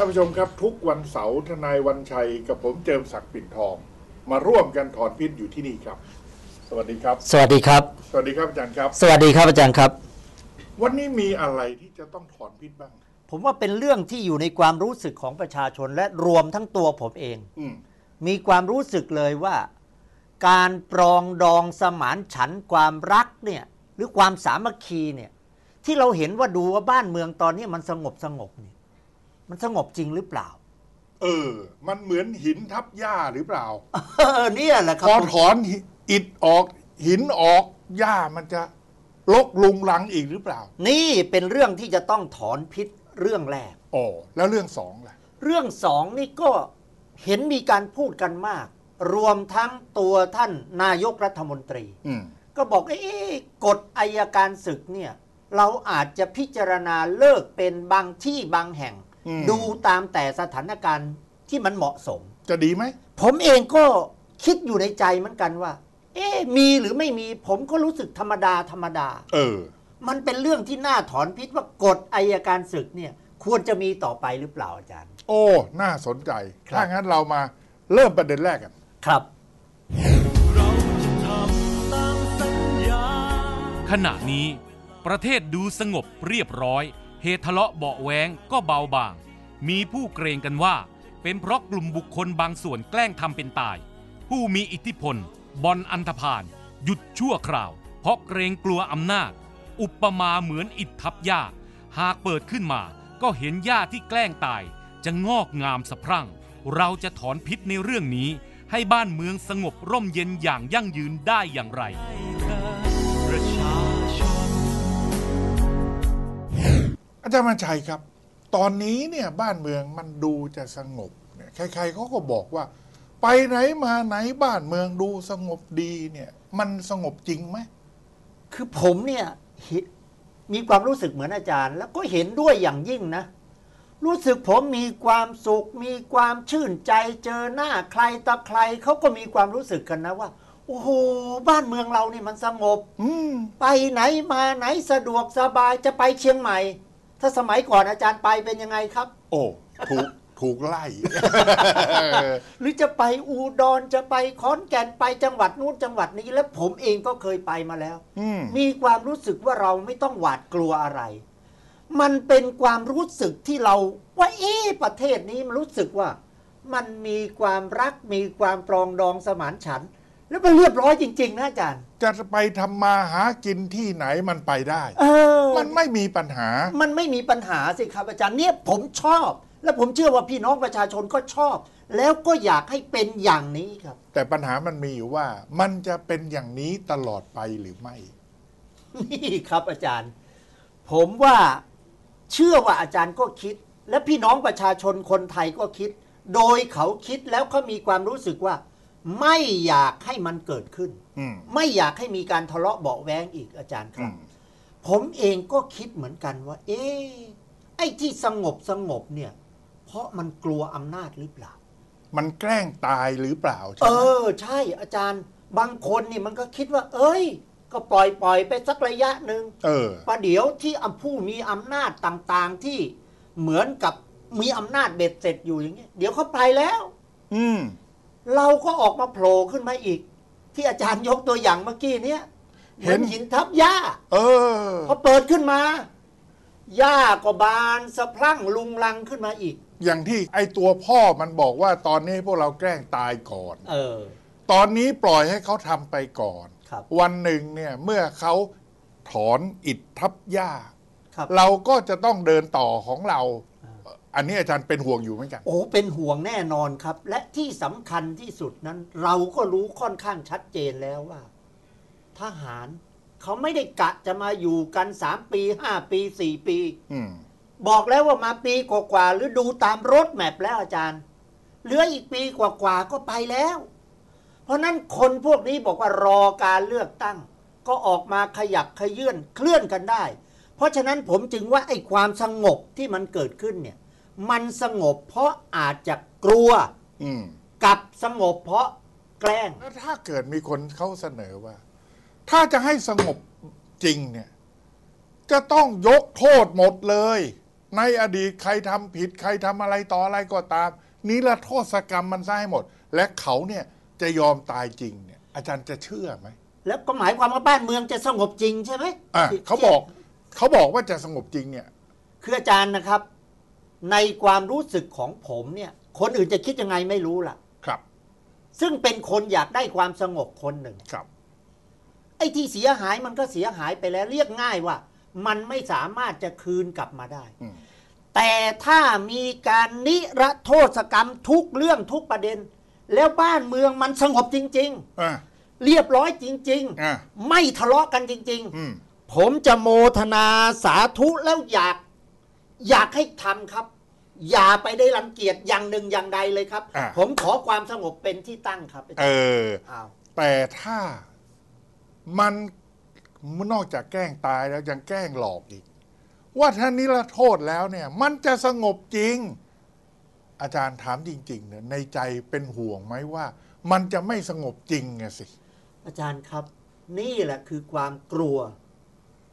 ท่านผู้ชมครับ ทุกวันเสาร์ทนายวันชัย กับผมเจิมศักดิ์ปิ่นทอง มาร่วมกันถอนพิษอยู่ที่นี่ครับ สวัสดีครับ สวัสดีครับ สวัสดีครับอาจารย์ครับ สวัสดีครับอาจารย์ครับ วันนี้มีอะไรที่จะต้องถอนพิษบ้าง ผมว่าเป็นเรื่องที่อยู่ในความรู้สึกของประชาชนและรวมทั้งตัวผมเอง อืมมีความรู้สึกเลยว่า การปรองดองสมานฉันท์ความรักเนี่ยหรือความสามัคคีเนี่ยที่เราเห็นว่าดูว่าบ้านเมืองตอนนี้มันสงบสงบเนี่ย มันสงบจริงหรือเปล่า เออ มันเหมือนหินทับหญ้าหรือเปล่า เออเนี่ยแหละครัพบอผมถอนอิฐออกหินออกหญ้ามันจะลกลุงลังอีกหรือเปล่านี่เป็นเรื่องที่จะต้องถอนพิษเรื่องแรก อ๋อแล้วเรื่องสองล่ะ เรื่องสองนี่ก็เห็นมีการพูดกันมาก รวมทั้งตัวท่านนายกรัฐมนตรี อืม ก็บอกเอ๊ะกฎอายการศึกเนี่ย เราอาจจะพิจารณาเลิกเป็นบางที่บางแห่ง อืม ดูตามแต่สถานการณ์ที่มันเหมาะสม จะดีไหม ผมเองก็คิดอยู่ในใจเหมือนกันว่า เอ๊ะมีหรือไม่มี ผมก็รู้สึกธรรมดาธรรมดา เออ มันเป็นเรื่องที่น่าถอนพิษว่ากฎอายการศึกเนี่ยควรจะมีต่อไปหรือเปล่าอาจารย์ โอ้ น่าสนใจครับ ถ้างั้นเรามาเริ่มประเด็นแรกกัน ครับ ขณะนี้ ประเทศดูสงบเรียบร้อย เหตุทะเลาะเบาะแวงก็เบาบาง มีผู้เกรงกันว่า เป็นเพราะกลุ่มบุคคลบางส่วนแกล้งทำเป็นตาย ผู้มีอิทธิพลบอลอันธพาลหยุดชั่วคราว เพราะเกรงกลัวอำนาจ อุปมาเหมือนอิฐทับหญ้า หากเปิดขึ้นมาก็เห็นหญ้าที่แกล้งตาย จะงอกงามสะพรั่ง เราจะถอนพิษในเรื่องนี้ ให้บ้านเมืองสงบร่มเย็นอย่างยั่งยืนได้อย่างไร อาจารย์มันชัยครับ ตอนนี้เนี่ยบ้านเมืองมันดูจะสงบเนี่ยใครๆเขาก็บอกว่า ไปไหนมาไหนบ้านเมืองดูสงบดีเนี่ยมันสงบจริงไหมคือผมเนี่ยเห็นมีความรู้สึกเหมือนอาจารย์ แล้วก็เห็นด้วยอย่างยิ่งนะ รู้สึกผมมีความสุข มีความชื่นใจเจอหน้าใครต่อใครเขาก็มีความรู้สึกกันนะว่าโอ้โหบ้านเมืองเรานี่มันสงบอืมไปไหนมาไหนสะดวกสบายจะไปเชียงใหม่ ถ้าสมัยก่อนอาจารย์ไปเป็นยังไงครับ โอ้ถูกถูกไล่ หรือจะไปอุดรจะไปขอนแก่นไปจังหวัดนู้นจังหวัดนี้แล้วผมเองก็เคยไปมาแล้วอืมมีความรู้สึกว่าเราไม่ต้องหวาดกลัวอะไร มันเป็นความรู้สึกที่เรา ว่าเอ๊ะประเทศนี้มันรู้สึกว่า มันมีความรักมีความปรองดองสมานฉันท์แล้วมันเรียบร้อยจริง ๆ นะอาจารย์ จะไปทำมาหากินที่ไหนมันไปได้ เออ มันไม่มีปัญหา มันไม่มีปัญหาสิครับอาจารย์เนี่ยผมชอบ และผมเชื่อว่าพี่น้องประชาชนก็ชอบ แล้วก็อยากให้เป็นอย่างนี้ครับ แต่ปัญหามันมีอยู่ว่า มันจะเป็นอย่างนี้ตลอดไปหรือไม่ นี่ครับอาจารย์ ผมว่าเชื่อว่าอาจารย์ก็คิด และพี่น้องประชาชนคนไทยก็คิด โดยเขาคิดแล้วเขามีความรู้สึกว่า ไม่อยากให้มันเกิดขึ้นอืมไม่อยากให้มีการทะเลาะเบาะแว้งอีกอาจารย์คอืรับม ผมเองก็คิดเหมือนกันว่า เอ๊ะไอ้ที่สงบสงบเนี่ย เพราะมันกลัวอำนาจหรือเปล่า มันแกล้งตายหรือเปล่าใช่เอไหมอ ใช่อาจารย์ บางคนนี่มันก็คิดว่า เอ้ย ก็ปล่อยปล่อยไปสักระยะหนึ่ง เออ ประเดี๋ยวที่อำผู้มีอำนาจต่างๆที่เหมือนกับมีอำนาจเบ็ดเสร็จอยู่อย่างเงี้ยเดี๋ยวเขาไปแล้ว อืม เราก็ออกมาโผล่ขึ้นมาอีก ที่อาจารย์ยกตัวอย่างเมื่อกี้เนี้ย เหมือนหินทับหญ้า เออพอเปิดขึ้นมาหญ้าก็บานสะพรั่งลุงลังขึ้นมาอีก อย่างที่ไอตัวพ่อมันบอกว่าตอนนี้พวกเราแกล้งตายก่อน เออ ตอนนี้ปล่อยให้เขาทำไปก่อนครับวันหนึ่งเนี่ยเมื่อเขาถอนอิฐทับหญ้าครับ เราก็จะต้องเดินต่อของเรา อันนี้อาจารย์เป็นห่วงอยู่เหมือนกัน โอ้ เป็นห่วงแน่นอนครับ และที่สำคัญที่สุดนั้น เราก็รู้ค่อนข้างชัดเจนแล้วว่า ทหาร เขาไม่ได้กะจะมาอยู่กันสามปีห้าปีสี่ปีอืมบอกแล้วว่ามาปีกว่าๆหรือดูตามรถแมพแล้วอาจารย์ เหลืออีกปีกว่าๆก็ไปแล้ว เพราะนั้นคนพวกนี้บอกว่ารอการเลือกตั้ง ก็ออกมาขยับขยื่นเคลื่อนกันได้ เพราะฉะนั้นผมจึงว่าไอ้ความสงบที่มันเกิดขึ้นเนี่ย มันสงบเพราะอาจจะกลัวอืมกับสงบเพราะแกล้งแล้วถ้าเกิดมีคนเขาเสนอว่า ถ้าจะให้สงบจริงเนี่ย จะต้องยกโทษหมดเลย ในอดีตใครทำผิดใครทำอะไรต่ออะไรก็ตาม นิรโทษกรรมมันซะให้หมด และเขาเนี่ยจะยอมตายจริงเนี่ย อาจารย์จะเชื่อไหมแล้วก็หมายความว่าบ้านเมืองจะสงบจริงใช่ไหมอะที่เขาบอกเขาบอกว่าจะสงบจริงเนี่ย คืออาจารย์นะครับ ในความรู้สึกของผมเนี่ย คนอื่นจะคิดยังไงไม่รู้ล่ะ ครับ ซึ่งเป็นคนอยากได้ความสงบคนหนึ่งครับ ไอ้ที่เสียหายมันก็เสียหายไปแล้วเรียกง่ายว่า มันไม่สามารถจะคืนกลับมาได้อืมแต่ถ้ามีการนิรโทษกรรมทุกเรื่องทุกประเด็น แล้วบ้านเมืองมันสงบจริงอะๆเรียบร้อยจริงอะๆไม่ทะเลาะกันจริงอืมๆผมจะโมทนาสาธุแล้วอยากอยากให้ทำครับ อย่าไปได้รังเกียจอย่างหนึ่งอย่างใดเลยครับอะผมขอความสงบเป็นที่ตั้งครับเอออ้าวแต่ถ้า มันนอกจากแกล้งตายแล้วยังแกล้งหลอกอีก ว่าถ้านิรโทษแล้วเนี่ย มันจะสงบจริง อาจารย์ถามจริงๆเนี่ยในใจเป็นห่วงไหมว่า มันจะไม่สงบจริงไงสิ อาจารย์ครับ นี่แหละคือความกลัว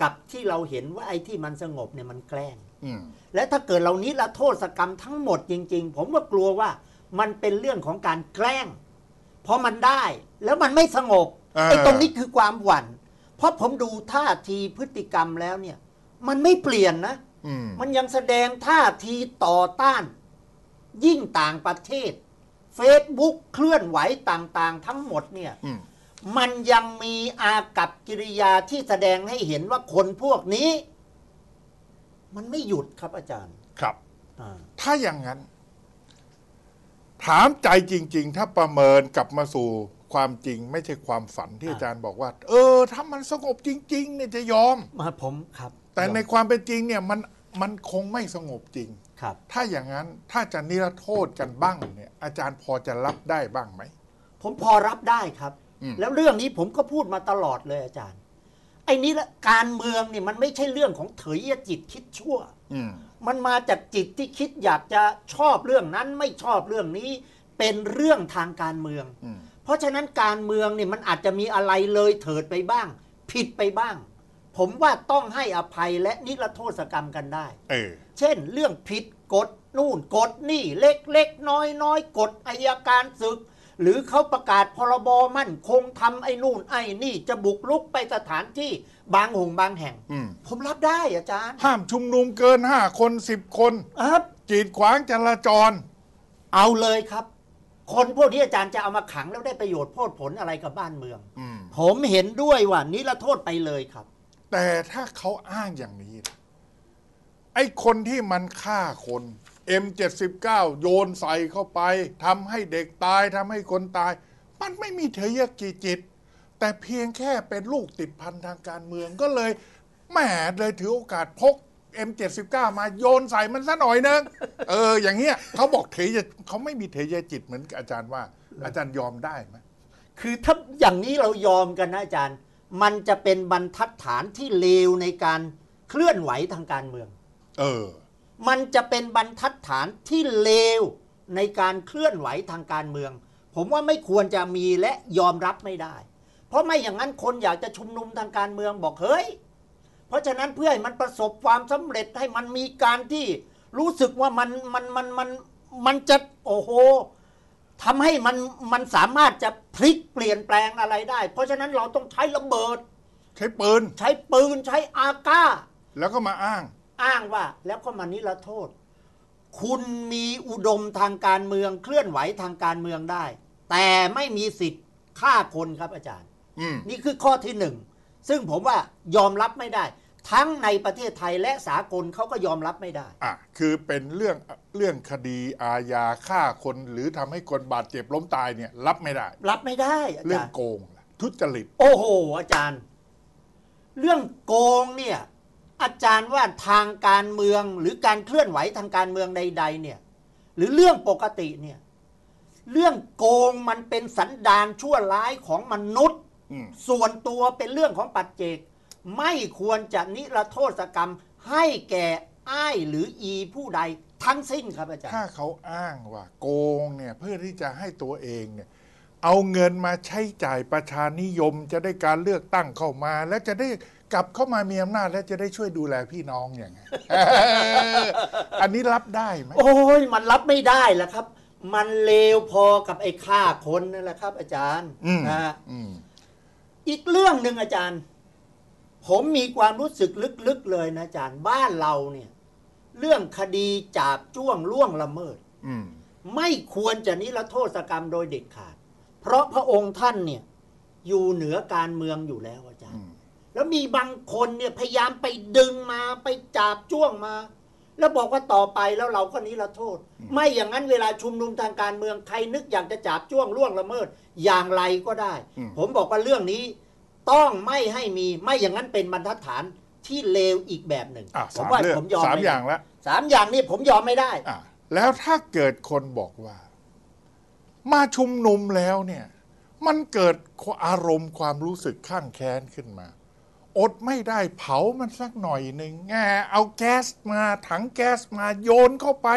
กับที่เราเห็นว่าไอ้ที่มันสงบเนี่ยมันแกล้งอืมและถ้าเกิดเรานิรโทษกรรมทั้งหมดจริง ๆ ผมก็กลัวว่ามันเป็นเรื่องของการแกล้ง เพราะมันได้แล้วมันไม่สงบเออ ไอ้ตรงนี้คือความหวั่น เพราะผมดูท่าทีพฤติกรรมแล้วเนี่ย มันไม่เปลี่ยนนะอืมมันยังแสดงท่าทีต่อต้าน ยิ่งต่างประเทศ Facebook เคลื่อนไหวต่างๆ ทั้งหมดเนี่ยอืมมันยังมีอากับกิริยาที่แสดงให้เห็นว่าคนพวกนี้ มันไม่หยุดครับอาจารย์ ครับอ่าถ้าอย่างนั้น ถามใจจริง ๆ ถ้าประเมินกลับมาสู่ ความจริงไม่ใช่ความฝันที่อาจารย์บอกว่า เออ ถ้ามันสงบจริง ๆ เนี่ยจะยอมมาผมครับ แต่ในความเป็นจริงเนี่ยมันมันคงไม่สงบจริงครับ ถ้าอย่างนั้นถ้าจะนิรโทษกันบ้างเนี่ย อาจารย์พอจะรับได้บ้างไหม ผมพอรับได้ครับอืมแล้วเรื่องนี้ผมก็พูดมาตลอดเลยอาจารย์ ไอ้นี้ละการเมืองเนี่ยมันไม่ใช่เรื่องของเถยจิตคิดชั่วอืมมันมาจากจิตที่คิดอยากจะชอบเรื่องนั้นไม่ชอบเรื่องนี้ เป็นเรื่องทางการเมืองอืม เพราะฉะนั้นการเมืองเนี่ยมันอาจจะมีอะไรเลยเถิดไปบ้าง ผิดไปบ้าง ผมว่าต้องให้อภัยและนิรโทษกรรมกันได้ เออ เช่น เรื่องผิดกฎนู่นกฎนี่เล็กเล็กน้อยน้อยกฎอายการศึก หรือเขาประกาศพรบมั่นคงทำไอ้นู่นไอ้นี่จะบุกลุกไปสถานที่บางหงบางแห่ง อืม ผมรับได้อาจารย์ห้ามชุมนุมเกินห้าคนสิบคน ครับ กีดขวางจราจร เอาเลยครับ คนพวกนี้อาจารย์จะเอามาขังแล้วได้ประโยชน์โพดผลอะไรกับบ้านเมือง อืม ผมเห็นด้วยว่านิรโทษไปเลยครับ แต่ถ้าเขาอ้างอย่างนี้ล่ะไอ้คนที่มันฆ่าคน M79 โยนใส่เข้าไปทำให้เด็กตายทำให้คนตาย มันไม่มีเทยกิจจิต แต่เพียงแค่เป็นลูกติดพันทางการเมืองก็เลยแหมเลยถือโอกาสพก M79 มาโยนใส่มันซะหน่อยนึงเออ อย่างเงี้ยเขาบอกเทยเขาไม่มีเทยจิตเหมือนอาจารย์ว่า อาจารย์ยอมได้ไหมคือถ้าอย่างนี้เรายอมกันนะอาจารย์ มันจะเป็นบรรทัดฐานที่เลวในการเคลื่อนไหวทางการเมือง เออ มันจะเป็นบรรทัดฐานที่เลวในการเคลื่อนไหวทางการเมือง ผมว่าไม่ควรจะมีและยอมรับไม่ได้ เพราะไม่อย่างนั้นคนอยากจะชุมนุมทางการเมืองบอกเฮ้ย เพราะฉะนั้นเพื่อให้มันประสบความสำเร็จให้มันมีการที่รู้สึกว่ามันมันมันมันมันจะโอ้โหทำให้มันมันสามารถจะพลิกเปลี่ยนแปลงอะไรได้ เพราะฉะนั้นเราต้องใช้ระเบิด ใช้ปืน ใช้ปืนใช้อาก้า แล้วก็มาอ้าง อ้างว่า แล้วก็มานิรโทษ คุณมีอุดมทางการเมืองเคลื่อนไหวทางการเมืองได้ แต่ไม่มีสิทธิ์ฆ่าคนครับอาจารย์อืมนี่คือข้อที่หนึ่ง ซึ่งผมว่ายอมรับไม่ได้ ทั้งในประเทศไทยและสากลเขาก็ยอมรับไม่ได้ อะคือเป็นเรื่องเรื่องคดีอาญาฆ่าคนหรือทำให้คนบาดเจ็บล้มตายเนี่ย รับไม่ได้ รับไม่ได้อาเรื่อจางรย์โกงล่ะทุจริต โอ้โห อาจารย์ เรื่องโกงเนี่ย อาจารย์ว่าทางการเมืองหรือการเคลื่อนไหวทางการเมืองใด ๆ เนี่ย หรือเรื่องปกติเนี่ย เรื่องโกงมันเป็นสันดานชั่วร้ายของมนุษย์อืม ส่วนตัวเป็นเรื่องของปัจเจก ไม่ควรจะนิรโทษกรรมให้แก่อ้ายหรืออีผู้ใดทั้งสิ้นครับอาจารย์ ถ้าเขาอ้างว่าโกงเนี่ยเพื่อที่จะให้ตัวเองเนี่ยเอาเงินมาใช้จ่ายประชานิยมจะได้การเลือกตั้งเข้ามา และจะได้กลับเข้ามามีอำนาจแล้วจะได้ช่วยดูแลพี่น้องอย่างไงอันนี้รับได้ไหมโอ้ยมันรับไม่ได้แล้วครับ มันเลวพอกับไอ้ฆ่าคนนั่นแหละครับ อาจารย์อืมนะฮะ อืมอีกเรื่องหนึ่งอาจารย์ ผมมีความรู้สึกลึกๆเลยนะอาจารย์บ้านเราเนี่ย เรื่องคดีจาบจ้วงล่วงละเมิดอืมไม่ควรจะนิรโทษกรรมโดยเด็ดขาด เพราะพระองค์ท่านเนี่ย อยู่เหนือการเมืองอยู่แล้วอาจารอืย์มแล้วมีบางคนเนี่ยพยายามไปดึงมาไปจับจ้วงมา แล้วบอกว่าต่อไปแล้วเราก็นิรโทษ ไม่อย่างนั้นเวลาชุมนุมทางการเมืองใครนึกอยากจะจับจ้วงล่วงละเมิดอย่างไรก็ได้ ผมบอกว่าเรื่องนี้ต้องไม่ให้มีไม่อย่างนั้นเป็นบรรทัดฐานที่เลวอีกแบบหนึ่งอะผมสามว่าเรื่องผมยอมสามไได้อย่างแล้วสามอย่างนี้ผมยอมไม่ได้อะแล้วถ้าเกิดคนบอกว่า มาชุมนุมแล้วเนี่ย มันเกิดอารมณ์ความรู้สึกข้างแค้นขึ้นมา อดไม่ได้เผามันสักหน่อยหนึ่งแงเอาแก๊สมาถังแก๊สมาโยนเข้าไป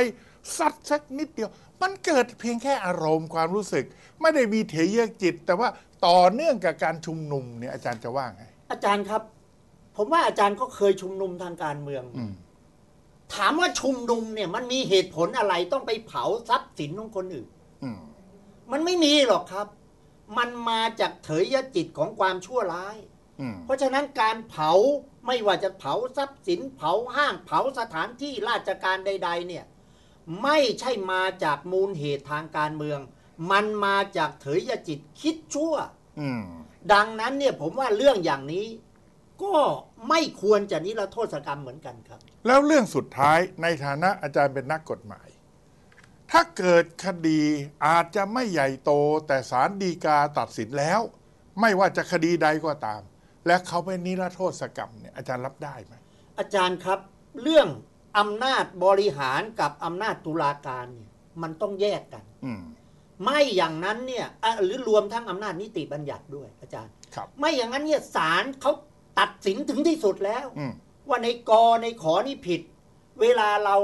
ซัดสักนิดเดียว มันเกิดเพียงแค่อารมณ์ความรู้สึก ไม่ได้มีเถยจิต แต่ว่าต่อเนื่องกับการชุมนุมเนี่ยอาจารย์จะว่าไง อาจารย์ครับ ผมว่าอาจารย์ก็เคยชุมนุมทางการเมืองอืมถามว่าชุมนุมเนี่ย มันมีเหตุผลอะไรต้องไปเผาทรัพย์สินของคนอื่นอืมมันไม่มีหรอกครับ มันมาจากเถยจิตของความชั่วร้ายอืม เพราะฉะนั้นการเผาไม่ว่าจะเผาทรัพย์สินเผาห้างเผาสถานที่ราชการใด ๆ เนี่ยไม่ใช่มาจากมูลเหตุทางการเมือง มันมาจากเถยจิตคิดชั่วอืมดังนั้นเนี่ยผมว่าเรื่องอย่างนี้ ก็ไม่ควรจะนิรโทษกรรมเหมือนกันครับ แล้วเรื่องสุดท้ายในฐานะอาจารย์เป็นนักกฎหมาย ถ้าเกิดคดีอาจจะไม่ใหญ่โตแต่ศาลฎีกาตัดสินแล้ว ไม่ว่าจะคดีใดก็ตาม และเขาเป็นนิรโทษกรรมเนี่ยอาจารย์รับได้ไหมอาจารย์ครับ เรื่องอำนาจบริหารกับอำนาจตุลาการเนี่ยมันต้องแยกกัน อืม ไม่อย่างนั้นเนี่ยอะหรือรวมทั้งอำนาจนิติบัญญัติด้วย อาจารย์ ครับ ไม่อย่างนั้นเนี่ยศาลเขาตัดสินถึงที่สุดแล้ว อืม ว่าในกอในขอนี่ผิด เวลาเรา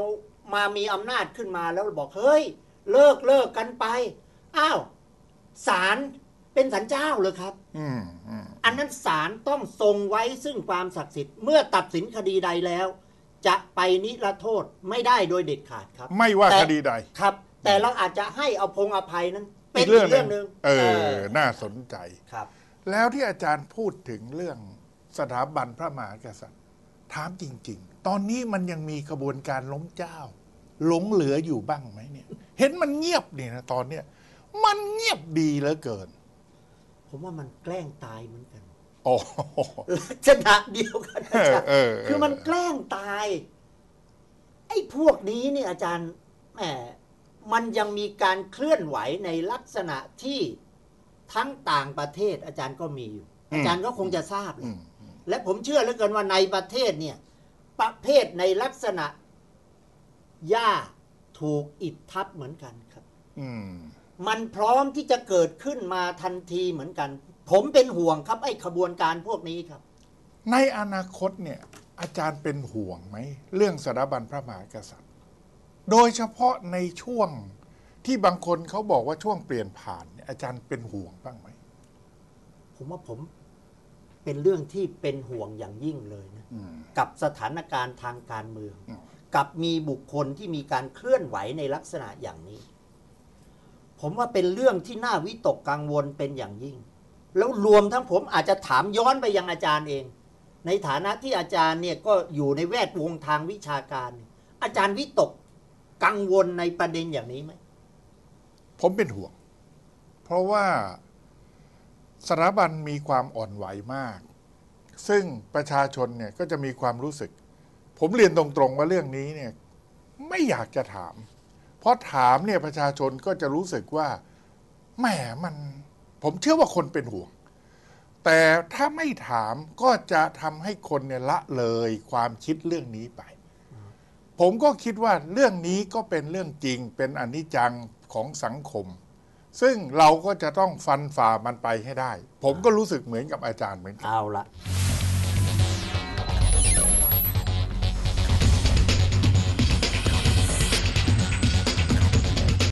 มามีอำนาจขึ้นมาแล้วบอกเฮ้ย เลิกเลิกกันไป อ้าวศาลเป็นสันเจ้าเลยครับ อืมอืม อันนั้นศาลต้องทรงไว้ซึ่งความศักดิ์สิทธิ์ เมื่อตัดสินคดีใดแล้ว จะไปนิรโทษไม่ได้โดยเด็ดขาดครับ ไม่ว่าแต่คดีใด ครับ แต่เราอาจจะให้อพงอภัยนั้น เป็นอีอีกกเรื่เรื่อองงหหนึ่นึ่งงเออ น่าสนใจ ครับ แล้วที่อาจารย์พูดถึงเรื่องสถาบันพระมหากษัตริย์ ถามจริง ๆ ตอนนี้มันยังมีกระบวนการล้มเจ้าหลงเหลืออยู่บ้างไหมเนี่ย เห็นมันเงียบเนี่ยนะตอนเนี้ยมันเงียบดีเหลือเกิน ผมว่ามันแกล้งตายเหมือนกันโอ้ลักษณะเดียวกันอาจารย์เออเออคือมันแกล้งตาย ไอ้พวกนี้เนี่ยอาจารย์แหมมันยังมีการเคลื่อนไหวในลักษณะที่ทั้งต่างประเทศอาจารย์ก็มีอยู่ อาจารย์ก็คงจะทราบแหอืละมและผมเชื่อเหลือเกินว่าในประเทศเนี่ย ประเภทในลักษณะย่าถูกอิดทับเหมือนกันครับ อืม มันพร้อมที่จะเกิดขึ้นมาทันทีเหมือนกัน ผมเป็นห่วงครับ ไอ้ขบวนการพวกนี้ครับ ในอนาคตเนี่ยอาจารย์เป็นห่วงไหม เรื่องสถาบันพระมหากษัตริย์ โดยเฉพาะในช่วงที่บางคนเขาบอกว่าช่วงเปลี่ยนผ่านเนี่ยอาจารย์เป็นห่วงบ้างไหม ผมว่าผมเป็นเรื่องที่เป็นห่วงอย่างยิ่งเลยนะอืมกับสถานการณ์ทางการเมืองอืมกับมีบุคคลที่มีการเคลื่อนไหวในลักษณะอย่างนี้ ผมว่าเป็นเรื่องที่น่าวิตกกังวลเป็นอย่างยิ่ง แล้วรวมทั้งผมอาจจะถามย้อนไปยังอาจารย์เอง ในฐานะที่อาจารย์เนี่ยก็อยู่ในแวดวงทางวิชาการ อาจารย์วิตกกังวลในประเด็นอย่างนี้ไหมผมเป็นห่วง เพราะว่าสถาบันมีความอ่อนไหวมาก ซึ่งประชาชนเนี่ยก็จะมีความรู้สึก ผมเรียนตรงๆว่าเรื่องนี้เนี่ยไม่อยากจะถาม พราะถามเนี่ยประชาชนก็จะรู้สึกว่าแหมมันผมเชื่อว่าคนเป็นห่วง แต่ถ้าไม่ถามก็จะทำให้คนเนี่ยละเลยความคิดเรื่องนี้ไป ผมก็คิดว่าเรื่องนี้ก็เป็นเรื่องจริงเป็นอนิจจังของสังคม ซึ่งเราก็จะต้องฟันฝ่ามันไปให้ได้ ผมก็รู้สึกเหมือนกับอาจารย์เหมือนกันเอาละ